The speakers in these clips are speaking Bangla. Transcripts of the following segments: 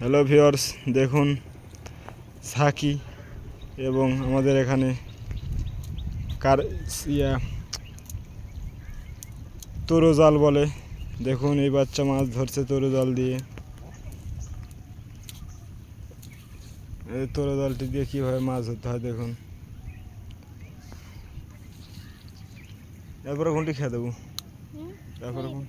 হ্যালো ভিওর্স দেখুন সাকি এবং আমাদের এখানে কার ইয়া তরু জাল বলে। দেখুন এই বাচ্চা মাছ ধরছে তরু জাল দিয়ে। এই তরু জালটি দিয়ে কীভাবে মাছ ধরতে হয় দেখুন। এরপরে কোনটি খেয়ে দেবো? তারপরে কোন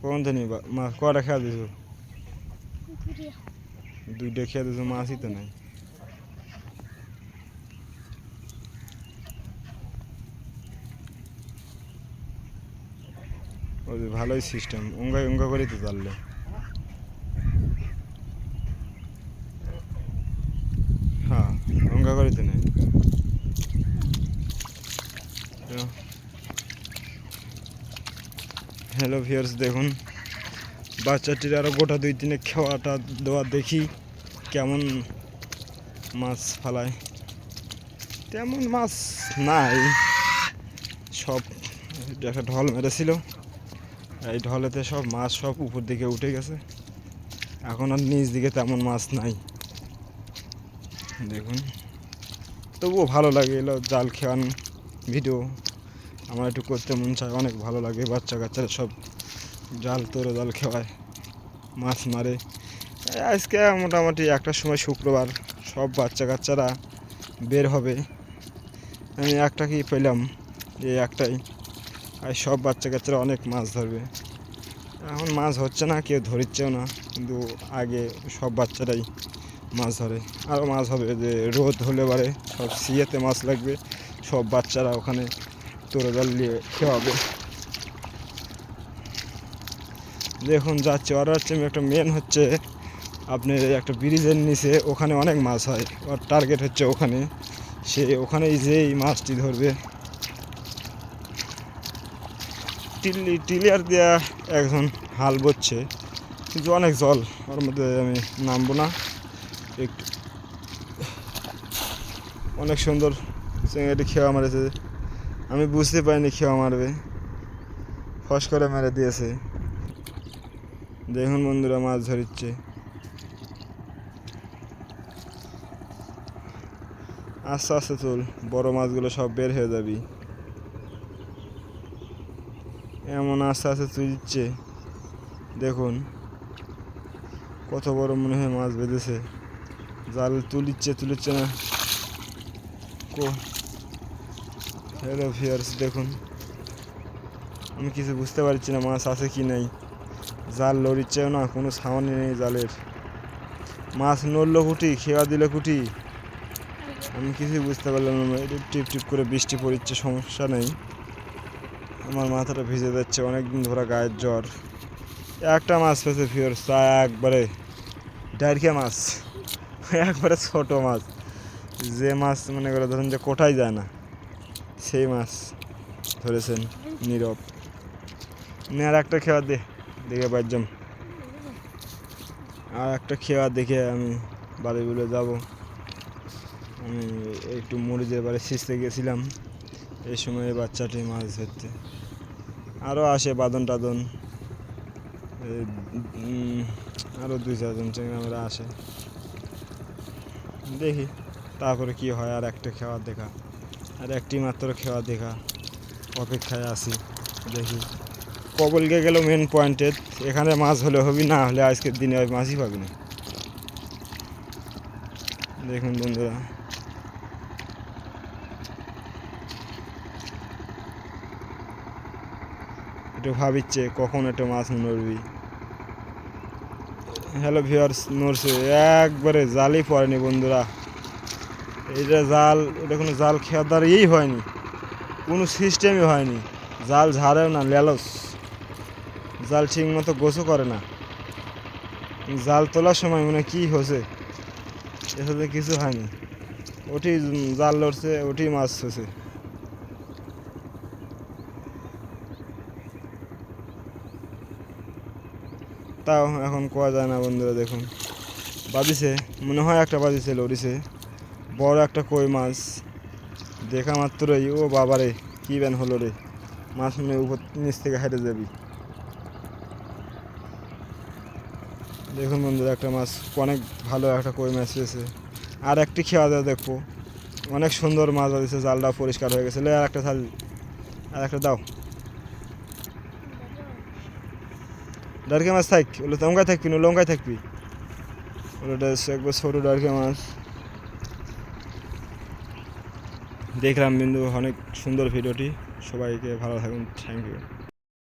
কোন জানি মাছ কটা খেয়ে দিছো দুইটা খেয়ে দিছো মাছই তো নাই ওই যে ভালোই সিস্টেম অঙ্গা অঙ্গা করেই তো চাললে হ্যাঁ অঙ্গা করেই তো নেই। হ্যালো ভিউয়ার্স দেখুন। বাচ্চাটির আরও গোটা দুই তিনে খাওয়াটা দেওয়া দেখি কেমন মাছ ফালায়। তেমন মাছ নাই। সব একটা ঢল মেরেছিল। এই ঢলেতে সব মাছ সব উপর দিকে উঠে গেছে। এখন আর নিচ দিকে তেমন মাছ নাই। দেখুন। তবুও ভালো লাগে এলো জাল খেয়ান ভিডিও। আমার একটু করতে মন চায়, অনেক ভালো লাগে বাচ্চা কাচ্চারা সব জাল তোরে জাল খেওয়ায়, মাছ মারে। আজকে মোটামুটি একটা সময় শুক্রবার, সব বাচ্চা কাচ্চারা বের হবে। আমি একটা কি পেলাম, এই একটাই। আর সব বাচ্চা কাচ্চারা অনেক মাছ ধরবে। এখন মাছ হচ্ছে না, কেউ ধরিচ্ছেও না, কিন্তু আগে সব বাচ্চারাই মাছ ধরে। আরও মাছ হবে যে রোদ হলে পারে, সব সিয়েতে মাছ লাগবে, সব বাচ্চারা ওখানে তোরে নিয়ে খাওয়াবে দেখুন, যাচ্ছে ওর হচ্ছে একটা মেন হচ্ছে, আপনি একটা ব্রিজের নিচে, ওখানে অনেক মাছ হয়। ওর টার্গেট হচ্ছে ওখানে। সে ওখানেই যেই মাছটি ধরবে। টিলি টিলিয়ার দেওয়া একজন হাল বচ্ছে। কিন্তু অনেক জল, ওর মধ্যে আমি নামবো না। একটু অনেক সুন্দর চিংড়িটি খেয়া মারেছে। আমি বুঝতে পারিনি খেয়া মারবে। ফস করে মেরে দিয়েছে। দেখুন বন্ধুরা, মাছ ধরিচ্ছে। আস্তে আস্তে তুল, বড় মাছগুলো সব বের হয়ে যাবি। এমন আস্তে আস্তে তুলছে। দেখুন, কত বড় মনে হয় মাছ বেঁধেছে। জাল তুলিচ্ছে তুলিচ্ছে না। কো হ্যালো ভিয়ার্স দেখুন। আমি কিছু বুঝতে পারছি না মাছ আছে কি নাই। জাল লড়িচ্ছেও না, কোনো সাউন্ড নেই জালের। মাছ নড়লো কুটি খেয়া দিলে কুটি আমি কিছুই বুঝতে পারলাম না টিপ টিপ করে বৃষ্টি পড়িচ্ছে, সমস্যা নেই। আমার মাথাটা ভিজে যাচ্ছে, অনেকদিন ধরে গায়ের জ্বর। একটা মাছ পেয়েছে ফিওর চা একবারে ডাইরকে মাছ। একবারে ছোট মাছ। যে মাছ মনে করে ধরুন যে কোটাই যায় না। সেই মাছ ধরেছেন নীরব। আর একটা খেয়া দে, দেখে বাজ্যম আর একটা খেয়া দেখে আমি বাড়িগুলো যাব। আমি একটু মরিচের বাড়ি সিঁচতে গেছিলাম, এই সময় বাচ্চাটি মাছ ধরতে। আরও আসে বাদন টাদন আরও দুই চারজন চিংড়ামেরা আসে। দেখি, তারপরে কি হয় আর একটা খাওয়ার দেখা। আর একটি মাত্র খাওয়া দেখা অপেক্ষায় আছি, দেখি। কবলকে গেল মেন পয়েন্টে এখানে মাছ হলে হবি, না হলে আজকের দিনে ওই মাছই পাবি না। দেখুন বন্ধুরা। একটু ভাবিচ্ছে কখন একটা মাছ নড়বি। হ্যালো ভিওর্স নড়ছে। একবারে জালই পড়েনি বন্ধুরা। এটা জাল এটা কোনো জাল খেয়ার দ্বারা ইয়েই হয়নি। কোনো সিস্টেমই হয়নি। জাল ঝাড়েও না, লেলস। জাল ঠিক মতো গোছও করে না। জাল তোলার সময় মানে কি হয়েছে? এসাথে কিছু হয়নি। ওটি জাল লড়ছে, ওটি মাছ হয়েছে তাও এখন কোয়া যায় না বন্ধুরা, দেখুন। বাজিছে মনে হয় একটা বাজিছে লড়িছে। বড় একটা কই মাছ। দেখা মাত্রই, ও বাবারে, কি ব্যান হলো রে? মাছ মনে উপর নিচ থেকে হেঁটে যাবি। দেখুন বন্ধুরা, একটা মাছ, অনেক ভালো একটা কই মাছ পেয়েছে আর একটি খেয়া দেওয়া দেখব। অনেক সুন্দর মাছ দিয়েছে জালটা পরিষ্কার হয়ে গেছে। আর একটা থাল আর একটা দাও। ডারকে মাছ থাক, ওগুলো লঙ্কায় থাকবি না, লঙ্কায় থাকবি। ওটা একবার ছোটো ডারকে মাছ। দেখলাম কিন্তু অনেক সুন্দর ভিডিওটি। সবাইকে ভালো থাকুন। Thank you